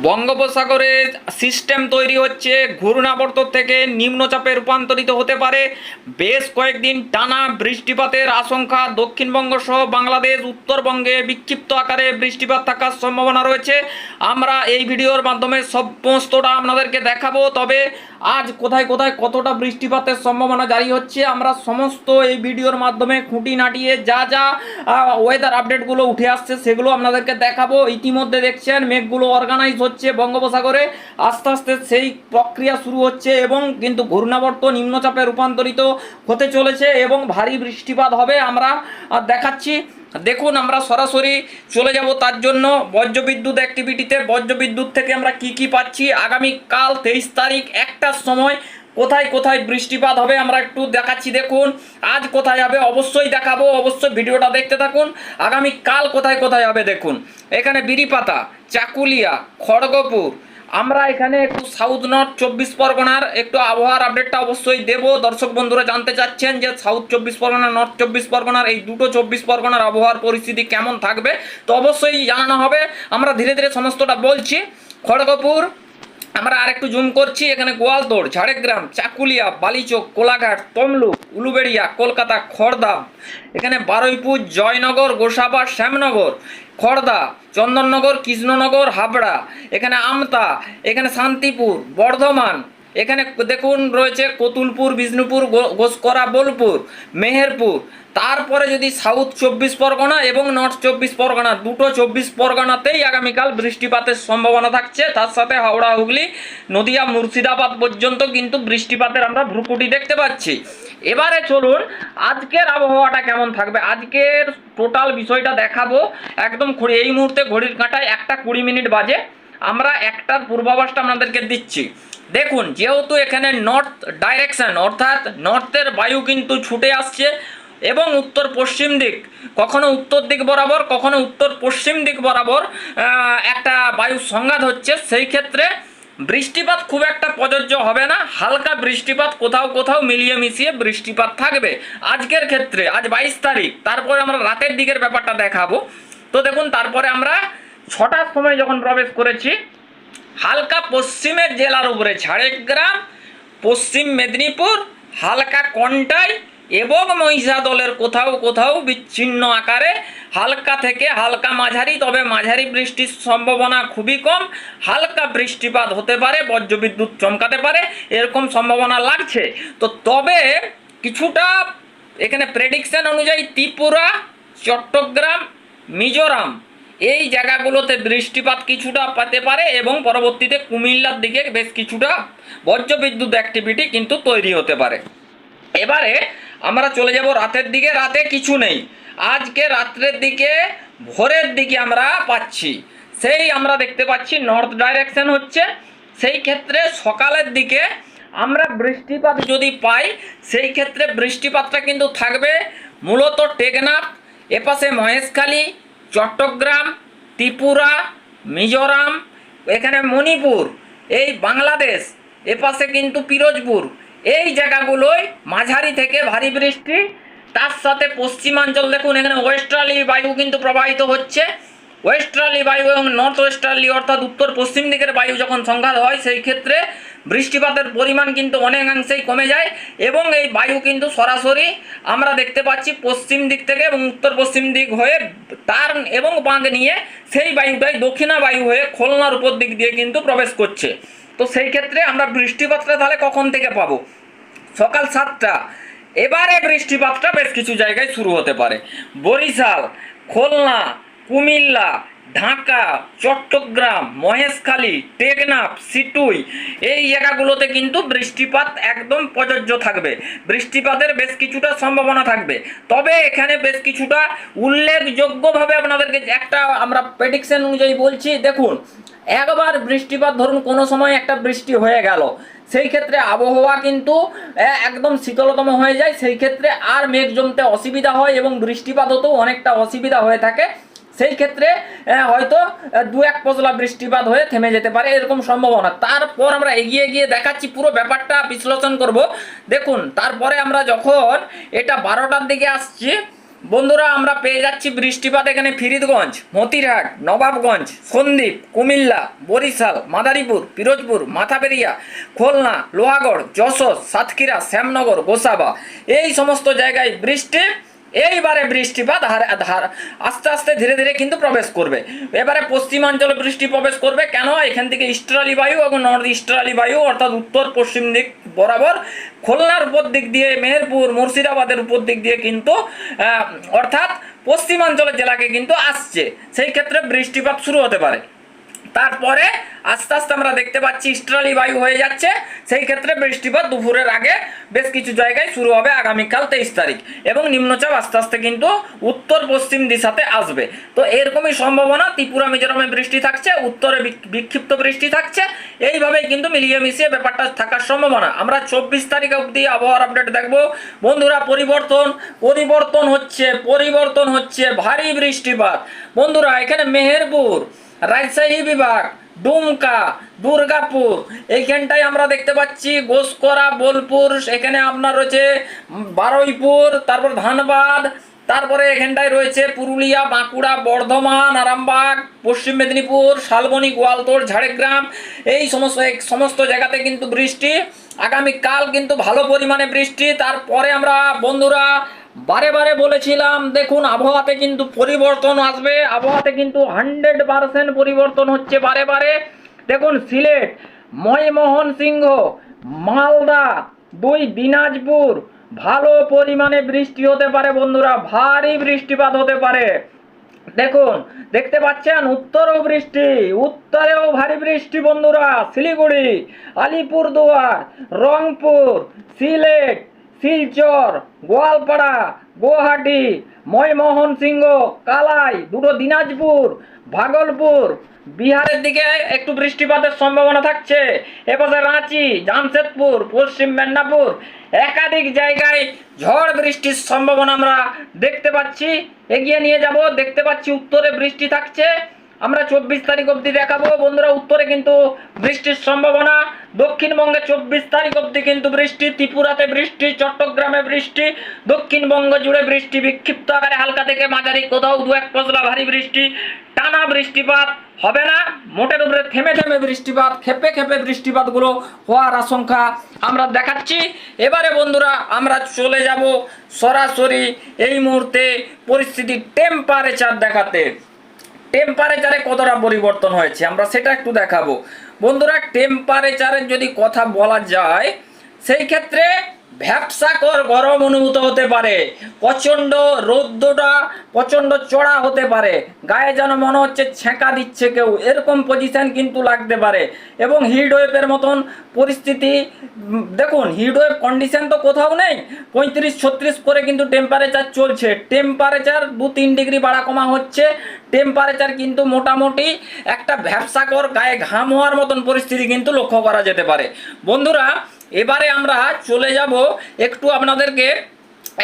বঙ্গোপসাগরে সিস্টেম তৈরি হচ্ছে, ঘূর্ণাবর্ত থেকে নিম্নচাপে রূপান্তরিত হতে পারে। বেশ কয়েকদিন টানা বৃষ্টিপাতের আশঙ্কা, দক্ষিণবঙ্গ সহ বাংলাদেশ, উত্তরবঙ্গে বিক্ষিপ্ত আকারে বৃষ্টিপাত থাকার সম্ভাবনা রয়েছে। আমরা এই ভিডিওর মাধ্যমে সমস্তটা আপনাদেরকে দেখাবো, তবে আজ কোথায় কোথায় কতটা বৃষ্টিপাতের সম্ভাবনা জারি হচ্ছে, আমরা সমস্ত এই ভিডিওর মাধ্যমে খুঁটি নাটিয়ে যা যা ওয়েদার আপডেটগুলো উঠে আসছে সেগুলো আপনাদেরকে দেখাবো। ইতিমধ্যে দেখছেন, মেঘগুলো অর্গানাইজ হচ্ছে বঙ্গোপসাগরে। আস্তে আস্তে সেই প্রক্রিয়া শুরু হচ্ছে এবং কিন্তু ঘূর্ণাবর্ত নিম্নচাপে রূপান্তরিত হতে চলেছে এবং ভারী বৃষ্টিপাত হবে। আমরা দেখাচ্ছি। দেখুন, আমরা সরাসরি চলে যাব তার জন্য। বজ্রবিদ্যুৎ অ্যাক্টিভিটিতে বজ্রবিদ্যুৎ থেকে আমরা কি কি পাচ্ছি? আগামী কাল তেইশ তারিখ একটার সময় কোথায় কোথায় বৃষ্টিপাত হবে আমরা একটু দেখাচ্ছি, দেখুন। আজ কোথায় হবে অবশ্যই দেখাবো, অবশ্যই ভিডিওটা দেখতে থাকুন। আগামী কাল কোথায় কোথায় হবে দেখুন। এখানে বিরিপাতা, চাকুলিয়া, খড়গপুর। আমরা এখানে একটু সাউথ নর্থ চব্বিশ পরগনার একটু আবহাওয়ার আপডেটটা অবশ্যই দেব। দর্শক বন্ধুরা জানতে চাচ্ছেন যে সাউথ চব্বিশ পরগনা নর্থ চব্বিশ পরগনার এই দুটো চব্বিশ পরগনার আবহাওয়ার পরিস্থিতি কেমন থাকবে, তো অবশ্যই জানানো হবে। আমরা ধীরে ধীরে সমস্তটা বলছি। খড়গপুর আমরা আরেকটু জুম করছি, এখানে গোয়ালদোড় ঝাড়গ্রাম, চাকুলিয়া, বালিচক, কোলাঘাট, তমলুক, উলুবেড়িয়া, কলকাতা খড়দা এখানে বারুইপুর, জয়নগর, গোসাবা, শ্যামনগর খড়দা চন্দননগর, কৃষ্ণনগর, হাবড়া, এখানে আমতা, এখানে শান্তিপুর, বর্ধমান এখানে দেখুন রয়েছে কতুলপুর, বিষ্ণুপুর গোসকরা, বোলপুর, মেহেরপুর। তারপরে যদি সাউথ চব্বিশ পরগনা এবং নর্থ চব্বিশ পরগনা, দুটো চব্বিশ পরগনাতেই আগামীকাল বৃষ্টিপাতের সম্ভাবনা থাকছে। তার সাথে হাওড়া, হুগলি, নদিয়া, মুর্শিদাবাদ পর্যন্ত কিন্তু বৃষ্টিপাতের আমরা ভ্রুকুটি দেখতে পাচ্ছি। এবারে চলুন, আজকের আবহাওয়াটা কেমন থাকবে? আজকের টোটাল বিষয়টা দেখাবো। একদম এই মুহূর্তে ঘড়ির কাঁটায় একটা কুড়ি মিনিট বাজে। আমরা একটার পূর্বাভাসটা আপনাদেরকে দিচ্ছি। দেখুন, যেহেতু এখানে নর্থ ডাইরেকশন অর্থাৎ নর্থের বায়ু কিন্তু ছুটে আসছে এবং উত্তর পশ্চিম দিক, কখনো উত্তর দিক বরাবর, কখনো উত্তর পশ্চিম দিক বরাবর একটা বায়ু সংঘাত হচ্ছে। সেই ক্ষেত্রে বৃষ্টিপাত খুব একটা প্রযোজ্য হবে না। হালকা বৃষ্টিপাত, কোথাও কোথাও মিলিয়ে মিশিয়ে বৃষ্টিপাত থাকবে। আজকের ক্ষেত্রে, আজ বাইশ তারিখ, তারপরে আমরা রাতের দিকের ব্যাপারটা দেখাবো। তো দেখুন, তারপরে আমরা ছটার সময় যখন প্রবেশ করেছি, হালকা পশ্চিমের জেলার উপরে, ঝাড়গ্রাম, পশ্চিম মেদিনীপুর, হালকা কন্টাই এবং মহিষাদলের কোথাও কোথাও বিচ্ছিন্ন আকারে, হালকা থেকে হালকা মাঝারি, তবে মাঝারি বৃষ্টির সম্ভাবনা খুবই কম। হালকা বৃষ্টিপাত হতে পারে, বজ্রবিদ্যুৎ চমকাতে পারে, এরকম সম্ভাবনা লাগছে। তো তবে কিছুটা এখানে প্রেডিকশন অনুযায়ী ত্রিপুরা, চট্টগ্রাম, মিজোরাম এই জায়গাগুলোতে বৃষ্টিপাত কিছুটা পেতে পারে এবং পরবর্তীতে কুমিল্লার দিকে বেশ কিছুটা বজ্রবিদ্যুৎ অ্যাক্টিভিটি কিন্তু তৈরি হতে পারে। এবারে আমরা চলে যাব রাতের দিকে, রাতে কিছু নেই। আজকে রাত্রের দিকে, ভোরের দিকে আমরা পাচ্ছি। সেই আমরা দেখতে পাচ্ছি নর্থ ডাইরেকশন হচ্ছে। সেই ক্ষেত্রে সকালের দিকে আমরা বৃষ্টিপাত যদি পাই, সেই ক্ষেত্রে বৃষ্টিপাতটা কিন্তু থাকবে। মূলত টেকনাফ, এপাশে মহেশখালী চট্টগ্রাম, ত্রিপুরা, মিজোরাম, এখানে মণিপুর, এই বাংলাদেশ এপাশে কিন্তু পিরোজপুর। এই জায়গাগুলোয় মাঝারি থেকে ভারী বৃষ্টি, তার সাথে পশ্চিমাঞ্চল দেখুন, এখানে ওয়েস্টার্লি বায়ু কিন্তু প্রবাহিত হচ্ছে। ওয়েস্টার্লি বায়ু এবং নর্থ ওয়েস্টার্লি অর্থাৎ উত্তর পশ্চিম দিকের বায়ু যখন সংঘাত হয়, সেই ক্ষেত্রে বৃষ্টিপাতের পরিমাণ কিন্তু অনেকাংশেই কমে যায় এবং এই বায়ু কিন্তু সরাসরি আমরা দেখতে পাচ্ছি পশ্চিম দিক থেকে এবং উত্তর পশ্চিম দিক হয়ে তার এবং বাঁধ নিয়ে সেই বায়ুটাই দক্ষিণা বায়ু হয়ে খুলনার উপর দিক দিয়ে কিন্তু প্রবেশ করছে। তো সেই ক্ষেত্রে আমরা বৃষ্টিপাতটা তাহলে কখন থেকে পাবো? সকাল সাতটা। এবারে বৃষ্টিপাতটা বেশ কিছু জায়গায় শুরু হতে পারে। বরিশাল, খুলনা, কুমিল্লা ঢাকা, চট্টগ্রাম, মহেশখালী, টেকনাফ, সিটুই, এই জায়গাগুলোতে কিন্তু বৃষ্টিপাত একদম প্রযোজ্য থাকবে। বৃষ্টিপাতের বেশ কিছুটা সম্ভাবনা থাকবে। তবে এখানে বেশ কিছুটা উল্লেখযোগ্যভাবে আপনাদেরকে একটা আমরা প্রেডিকশন অনুযায়ী বলছি, দেখুন, একবার বৃষ্টিপাত ধরুন, কোনো সময় একটা বৃষ্টি হয়ে গেল, সেই ক্ষেত্রে আবহাওয়া কিন্তু একদম শীতলতম হয়ে যায়, সেই ক্ষেত্রে আর মেঘ জমতে অসুবিধা হয় এবং বৃষ্টিপাত হতেও অনেকটা অসুবিধা হয়ে থাকে। সেই ক্ষেত্রে হয়তো দু এক পশলা বৃষ্টিপাত হয়ে থেমে যেতে পারে এরকম সম্ভাবনা। তারপর আমরা এগিয়ে গিয়ে দেখাচ্ছি, পুরো ব্যাপারটা বিশ্লেষণ করব। দেখুন, তারপরে আমরা যখন এটা বারোটার দিকে আসছি, বন্ধুরা, আমরা পেয়ে যাচ্ছি বৃষ্টিপাত এখানে ফিরিদগঞ্জ, মতিরহাট, নবাবগঞ্জ, সন্দ্বীপ, কুমিল্লা, বরিশাল, মাদারীপুর, পিরোজপুর মাথাপেরিয়া খুলনা, লোহাগড়, যশোর, সাতক্ষীরা, শ্যামনগর, গোসাবা। এই সমস্ত জায়গায় বৃষ্টি এইবারে বৃষ্টিপাত আস্তে আস্তে ধীরে ধীরে কিন্তু প্রবেশ করবে। এবারে পশ্চিমাঞ্চলে বৃষ্টি প্রবেশ করবে। কেন? এখান থেকে ইস্টারালি বায়ু এবং নর্থ ইস্টারালি বায়ু, অর্থাৎ উত্তর, পশ্চিম দিক বরাবর খুলনার উপর দিক দিয়ে, মেহেরপুর, মুর্শিদাবাদের উপর দিক দিয়ে কিন্তু অর্থাৎ পশ্চিমাঞ্চলের জেলাকে কিন্তু আসছে। সেই ক্ষেত্রে বৃষ্টিপাত শুরু হতে পারে। তারপরে আস্তে আস্তে আমরা দেখতে পাচ্ছি ইস্টারালি বায়ু হয়ে যাচ্ছে। সেই ক্ষেত্রে বৃষ্টিপাত দুপুরের আগে বেশ কিছু জায়গায় শুরু হবে আগামীকাল তেইশ তারিখ এবং নিম্নচাপ আস্তে আস্তে কিন্তু উত্তর পশ্চিম দিশাতে আসবে। তো এরকমই সম্ভাবনা ত্রিপুরা, মিজোরামে বৃষ্টি থাকছে, উত্তরে বিক্ষিপ্ত বৃষ্টি থাকছে। এইভাবেই কিন্তু মিলিয়ে মিশিয়ে ব্যাপারটা থাকার সম্ভাবনা। আমরা চব্বিশ তারিখ অবধি আবহাওয়ার আপডেট দেখব। বন্ধুরা, পরিবর্তন পরিবর্তন হচ্ছে পরিবর্তন হচ্ছে, ভারী বৃষ্টিপাত। বন্ধুরা, এখানে মেহেরপুর রাজশাহী বিভাগ ডুমকা দুর্গাপুর। এইখানটায় আমরা দেখতে পাচ্ছি গোসকরা, বোলপুর এখানে আপনার রয়েছে বারুইপুর, তারপর ধানবাদ, তারপরে এখানটায় রয়েছে পুরুলিয়া, বাঁকুড়া, বর্ধমান, আরামবাগ, পশ্চিম মেদিনীপুর, শালবনী গোয়ালতোড় ঝাড়গ্রাম। এই সমস্ত সমস্ত জায়গাতে কিন্তু বৃষ্টি। আগামীকাল কিন্তু ভালো পরিমাণে বৃষ্টি। তারপরে আমরা বন্ধুরা বারে বারে বলেছিলাম, দেখুন, আবহাওয়াতে কিন্তু পরিবর্তন আসবে, আবহাওয়াতে কিন্তু হান্ড্রেড পারসেন্ট পরিবর্তন হচ্ছে বারে বারে। দেখুন, সিলেট, ময়মোহন সিংহ, মালদা, দুই দিনাজপুর, ভালো পরিমাণে বৃষ্টি হতে পারে বন্ধুরা, ভারী বৃষ্টিপাত হতে পারে। দেখুন, দেখতে পাচ্ছেন, উত্তরেও বৃষ্টি, উত্তরেও ভারী বৃষ্টি বন্ধুরা, শিলিগুড়ি, আলিপুরদুয়ার, রংপুর, সিলেট শিলচর, গোয়ালপাড়া, গুয়াহাটি, ময়মোহন সিংহ, কালাই, দুটো দিনাজপুর, ভাগলপুর। বিহারের দিকে একটু বৃষ্টিপাতের সম্ভাবনা থাকছে। এপাশে রাঁচি, জামশেদপুর, পশ্চিম মেদিনীপুর। একাধিক জায়গায় ঝড় বৃষ্টির সম্ভাবনা আমরা দেখতে পাচ্ছি। এগিয়ে নিয়ে যাব, দেখতে পাচ্ছি উত্তরে বৃষ্টি থাকছে। আমরা চব্বিশ তারিখ অবধি দেখাবো। বন্ধুরা, উত্তরে কিন্তু বৃষ্টির সম্ভাবনা, দক্ষিণবঙ্গে চব্বিশ তারিখ অবধি কিন্তু বৃষ্টি, ত্রিপুরাতে বৃষ্টি, চট্টগ্রামে বৃষ্টি, দক্ষিণবঙ্গ জুড়ে বৃষ্টি, বিক্ষিপ্ত আকারে হালকা থেকে মাঝারি, কোথাও দু এক পশলা ভারী বৃষ্টি, টানা বৃষ্টিপাত হবে না। মোটের উপরে থেমে থেমে বৃষ্টিপাত, খেপে খেপে বৃষ্টিপাতগুলো হওয়ার আশঙ্কা আমরা দেখাচ্ছি। এবারে বন্ধুরা, আমরা চলে যাব সরাসরি এই মুহূর্তে পরিস্থিতি টেম্পারেচার দেখাতে। টেম্পারেচারে কতটা পরিবর্তন হয়েছে? আমরা সেটা একটু দেখাবো। বন্ধুরা টেম্পারেচারের যদি কথা বলা যায়, সেই ক্ষেত্রে ভ্যাপসাকর গরম অনুভূত হতে পারে। প্রচণ্ড রৌদ্রটা, প্রচণ্ড চড়া হতে পারে। গায়ে যেন মনে হচ্ছে ছেঁকা দিচ্ছে কেউ। এরকম পজিশন কিন্তু লাগতে পারে। এবং হিট ওয়েভের মতন পরিস্থিতি দেখুন হিট ওয়েভ কন্ডিশন তো কোথাও নেই। পঁয়ত্রিশ, ছত্রিশ করে কিন্তু টেম্পারেচার চলছে। টেম্পারেচার দু তিন ডিগ্রি বাড়া কমা হচ্ছে। টেম্পারেচার কিন্তু মোটামুটি একটা ভ্যাবসাকর গায়ে ঘাম হওয়ার মতন পরিস্থিতি কিন্তু লক্ষ্য করা যেতে পারে। বন্ধুরা এবারে আমরা চলে যাব একটু আপনাদেরকে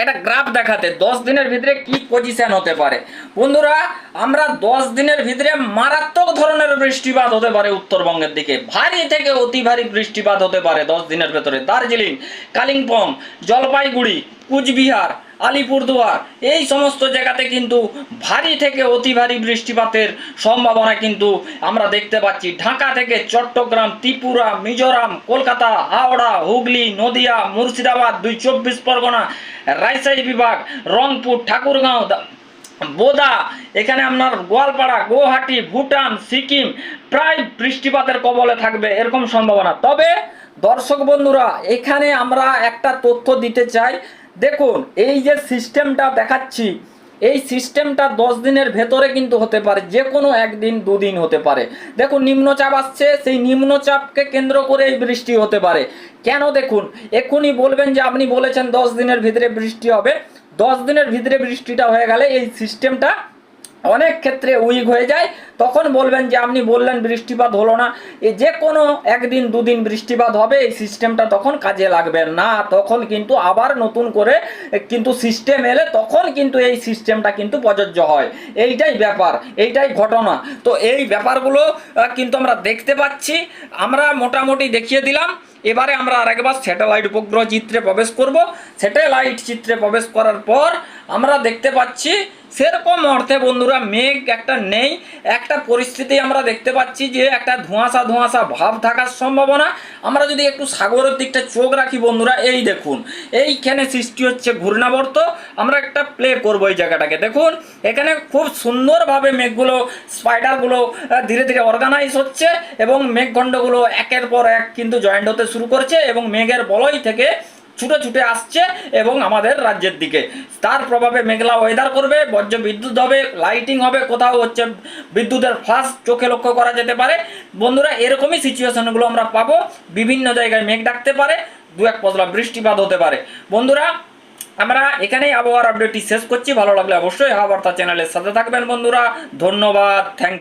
একটা গ্রাফ দেখাতে। দশ দিনের ভিতরে কি পজিশন হতে পারে? বন্ধুরা, আমরা দশ দিনের ভিতরে মারাত্মক ধরনের বৃষ্টিপাত হতে পারে উত্তরবঙ্গের দিকে। ভারী থেকে অতি ভারী বৃষ্টিপাত হতে পারে দশ দিনের ভেতরে। দার্জিলিং, কালিম্পং, জলপাইগুড়ি, কুচবিহার আলিপুরদুয়ার। এই সমস্ত জায়গাতে কিন্তু ভারী থেকে অতি ভারী বৃষ্টিপাতের সম্ভাবনা কিন্তু আমরা দেখতে পাচ্ছি। ঢাকা থেকে চট্টগ্রাম, ত্রিপুরা, মিজোরাম, কলকাতা, হাওড়া, হুগলি, নদিয়া, মুর্শিদাবাদ, দুই চব্বিশ পরগনা, রাজশাহী বিভাগ, রংপুর, ঠাকুরগাঁও বোদা, এখানে আপনার গোয়ালপাড়া, গুয়াহাটি, ভুটান, সিকিম প্রায় বৃষ্টিপাতের কবলে থাকবে এরকম সম্ভাবনা। তবে দর্শক বন্ধুরা, এখানে আমরা একটা তথ্য দিতে চাই। দেখুন, এই যে সিস্টেমটা দেখাচ্ছি, এই সিস্টেমটা দশ দিনের ভেতরে কিন্তু হতে পারে যে কোনো একদিন, দুদিন হতে পারে। দেখুন, নিম্নচাপ আসছে, সেই নিম্নচাপকে কেন্দ্র করে এই বৃষ্টি হতে পারে। কেন দেখুন, এক্ষুনি বলবেন যে আপনি বলেছেন দশ দিনের ভিতরে বৃষ্টি হবে। দশ দিনের ভিতরে বৃষ্টিটা হয়ে গেলে এই সিস্টেমটা অনেক ক্ষেত্রে উইক হয়ে যায়। তখন বলবেন যে, আপনি বললেন বৃষ্টিপাত হলো না। এই যে কোনো একদিন, দুদিন বৃষ্টিপাত হবে, এই সিস্টেমটা তখন কাজে লাগবে না। তখন কিন্তু আবার নতুন করে কিন্তু সিস্টেম এলে তখন কিন্তু এই সিস্টেমটা কিন্তু প্রযোজ্য হয়। এইটাই ব্যাপার, এইটাই ঘটনা। তো এই ব্যাপারগুলো কিন্তু আমরা দেখতে পাচ্ছি। আমরা মোটামুটি দেখিয়ে দিলাম। এবারে আমরা আরেকবার স্যাটেলাইট উপগ্রহ চিত্রে প্রবেশ করব। স্যাটেলাইট চিত্রে প্রবেশ করার পর আমরা দেখতে পাচ্ছি, সেরকম অর্থে বন্ধুরা মেঘ একটা নেই, একটা পরিস্থিতি আমরা দেখতে পাচ্ছি যে একটা ধোঁয়াশা ধোঁয়াশা ভাব থাকার সম্ভাবনা। আমরা যদি একটু সাগরের দিকটা চোখ রাখি বন্ধুরা, এই দেখুন, এইখানে সৃষ্টি হচ্ছে ঘূর্ণাবর্ত। আমরা একটা প্লে করব এই জায়গাটাকে। দেখুন, এখানে খুব সুন্দরভাবে মেঘগুলো স্পাইডারগুলো ধীরে ধীরে অর্গানাইজ হচ্ছে এবং মেঘখণ্ডগুলো একের পর এক কিন্তু জয়েন্ট হতে শুরু করছে এবং মেঘের বলয় থেকে ছুটে ছুটে আসছে এবং আমাদের রাজ্যের দিকে। তার প্রভাবে মেঘলা ওয়েদার করবে বজ্র বিদ্যুৎ হবে লাইটিং হবে, কোথাও হচ্ছে বিদ্যুতের ফ্লাশ চোখে লক্ষ্য করা যেতে পারে। বন্ধুরা, এরকমই সিচুয়েশনগুলো আমরা পাবো। বিভিন্ন জায়গায় মেঘ ডাকতে পারে, দু এক পশলা বৃষ্টিপাত হতে পারে। বন্ধুরা, আমরা এখানেই আবহাওয়ার আপডেটটি শেষ করছি। ভালো লাগলে অবশ্যই হাওয়া বার্তা চ্যানেলের সাথে থাকবেন বন্ধুরা। ধন্যবাদ। থ্যাংক